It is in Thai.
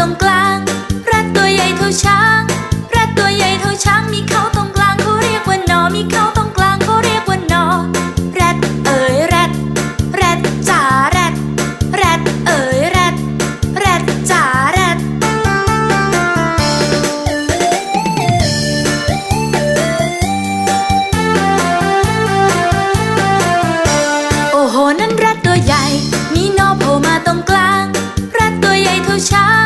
ตรงกลาง รัดตัวใหญ่เท่าช้าง รัดตัวใหญ่เท่าช้าง มีเขาตรงกลางเขาเรียกว่านอ มีเขาตรงกลางเขาเรียกว่านอ แรดเอ๋ยแรดแรดจ๋าแรดแรดเอ๋ยแรดแรดจ๋าแรดโอ้โหนั่นแรดตัวใหญ่ มีนอโผล่มาตรงกลางแรดตัวใหญ่เท่าช้าง